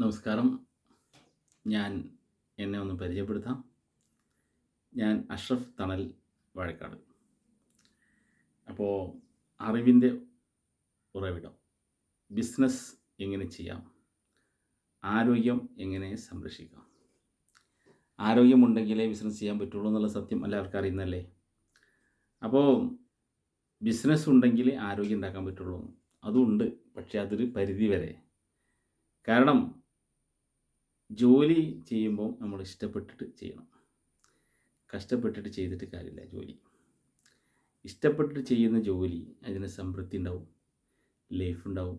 നമസ്കാരം. ഞാൻ എന്നെ ഒന്ന് പരിചയപ്പെടുത്താം. ഞാൻ അഷ്റഫ് തണൽ വാഴക്കാട്. അപ്പോൾ അറിവിന്റെ ഉറവിടം. ബിസിനസ് എങ്ങനെ ചെയ്യാം? ആരോഗ്യം എങ്ങനെ സംരക്ഷിക്കാം? ആരോഗ്യമുണ്ടെങ്കിലേ ബിസിനസ് ചെയ്യാൻ പറ്റുള്ളൂ എന്നുള്ള സത്യം എല്ലാവർക്കും അറിയുന്നല്ലേ അപ്പോൾ ബിസിനസ് ഉണ്ടെങ്കിലേ ആരോഗ്യം ഉണ്ടാക്കാൻ പറ്റുള്ളൂ. അതുണ്ട്. പക്ഷേ അതൊരു പരിധി വരെ കാരണം ജോലി ചെയ്യുമ്പോൾ നമ്മൾ ഇഷ്ടപ്പെട്ടിട്ട് ചെയ്യണം. കഷ്ടപ്പെട്ടിട്ട് ചെയ്തിട്ട് കാര്യമില്ല ജോലി. ഇഷ്ടപ്പെട്ടിട്ട് ചെയ്യുന്ന ജോലി അതിന് സംതൃപ്തി ഉണ്ടാവും ലൈഫ് ഉണ്ടാവും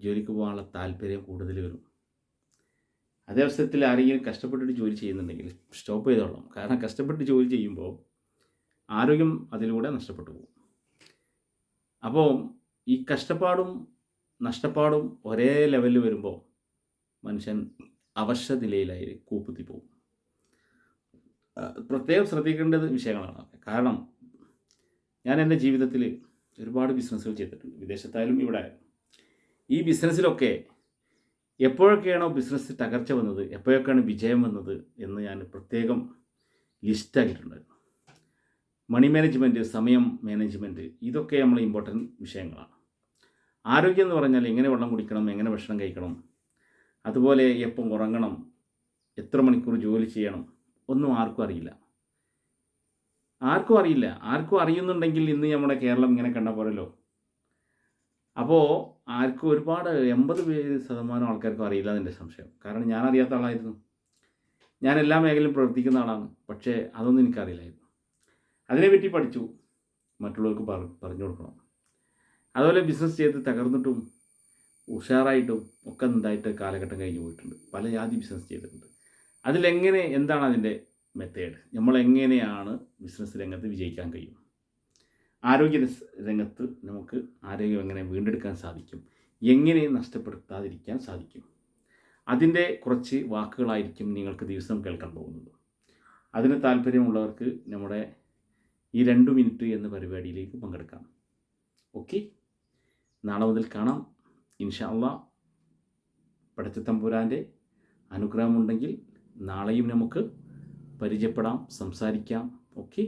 ജോലിക്ക് പോകാനുള്ള താല്പര്യം കൂടുതൽ വരും. അതേ അവസരത്തിൽ ആരെങ്കിലും കഷ്ടപ്പെട്ടിട്ട് ജോലി ചെയ്യുന്നുണ്ടെങ്കിൽ സ്റ്റോപ്പ് ചെയ്തോളാം കാരണം കഷ്ടപ്പെട്ട് ജോലി ചെയ്യുമ്പോൾ ആരോഗ്യം അതിലൂടെ നഷ്ടപ്പെട്ടു പോകും. അപ്പോൾ ഈ കഷ്ടപ്പാടും നഷ്ടപ്പാടും ഒരേ ലെവലിൽ വരുമ്പോൾ മനുഷ്യൻ അവശനിലയിലായി കൂപ്പുത്തി പോകും. പ്രത്യേകം ശ്രദ്ധിക്കേണ്ടത് വിഷയങ്ങളാണ്. കാരണം ഞാൻ എന്റെ ജീവിതത്തിൽ ഒരുപാട് ബിസിനസ്സുകൾ ചെയ്തിട്ടുണ്ട്. വിദേശത്തായാലും ഇവിടെ ഈ ബിസിനസ്സിലൊക്കെ എപ്പോഴൊക്കെയാണോ ബിസിനസ് തകർച്ച വന്നത് എപ്പോഴൊക്കെയാണ് വിജയം വന്നത് എന്ന് ഞാൻ പ്രത്യേകം ലിസ്റ്റാക്കിയിട്ടുണ്ടായിരുന്നു മണി മാനേജ്മെന്റ് സമയം മാനേജ്മെന്റ് ഇതൊക്കെ നമ്മൾ ഇമ്പോർട്ടന്റ് വിഷയങ്ങളാണ്. ആരോഗ്യം എന്ന് പറഞ്ഞാൽ എങ്ങനെ വെള്ളം കുടിക്കണം എങ്ങനെ ഭക്ഷണം കഴിക്കണം അതുപോലെ എപ്പം ഉറങ്ങണം എത്ര മണിക്കൂർ ജോലി ചെയ്യണം ഒന്നും ആർക്കും അറിയില്ല. ആർക്കും അറിയില്ല. ആർക്കും അറിയുന്നുണ്ടെങ്കിൽ ഇന്ന് നമ്മുടെ കേരളം ഇങ്ങനെ കണ്ട പോലല്ലോ. അപ്പോൾ ആർക്കും ഒരുപാട് എൺപത് ശതമാനം ആൾക്കാർക്കും അറിയില്ല എന്റെ സംശയം. കാരണം ഞാൻ അറിയാത്ത ആളായിരുന്നു. ഞാൻ എല്ലാ മേഖലയിലും പ്രവർത്തിക്കുന്ന ആളാണ്. പക്ഷേ അതൊന്നും എനിക്കറിയില്ലായിരുന്നു. അതിനെപ്പറ്റി പഠിച്ചു. മറ്റുള്ളവർക്ക് പറഞ്ഞു കൊടുക്കണം. അതുപോലെ ബിസിനസ് ചെയ്ത് തകർന്നിട്ടും ഉഷാറായിട്ടും ഒക്കെ നന്നായിട്ട് കാലഘട്ടം കഴിഞ്ഞ് പോയിട്ടുണ്ട്. പല ജാതി ബിസിനസ് ചെയ്തിട്ടുണ്ട്. അതിലെങ്ങനെ എന്താണ് അതിന്റെ മെത്തേഡ് നമ്മളെങ്ങനെയാണ് ബിസിനസ് രംഗത്ത് വിജയിക്കാൻ കഴിയും? ആരോഗ്യ രംഗത്ത് നമുക്ക് ആരോഗ്യം എങ്ങനെ വീണ്ടെടുക്കാൻ സാധിക്കും? എങ്ങനെ നഷ്ടപ്പെടുത്താതിരിക്കാൻ സാധിക്കും? അതിന്റെ കുറച്ച് വാക്കുകളായിരിക്കും നിങ്ങൾക്ക് ദിവസം കേൾക്കാൻ പോകുന്നത്. അതിന് താല്പര്യമുള്ളവർക്ക് നമ്മുടെ ഈ രണ്ട് മിനിറ്റ് എന്ന പരിപാടിയിലേക്ക് പങ്കെടുക്കാം. ഓക്കെ നാളെ മുതൽ കാണാം. ഇൻഷാ അള്ളാ പടച്ചത്തമ്പുരാന്റെ അനുഗ്രഹമുണ്ടെങ്കിൽ നാളെയും നമുക്ക് പരിചയപ്പെടാം സംസാരിക്കാം. ഓക്കെ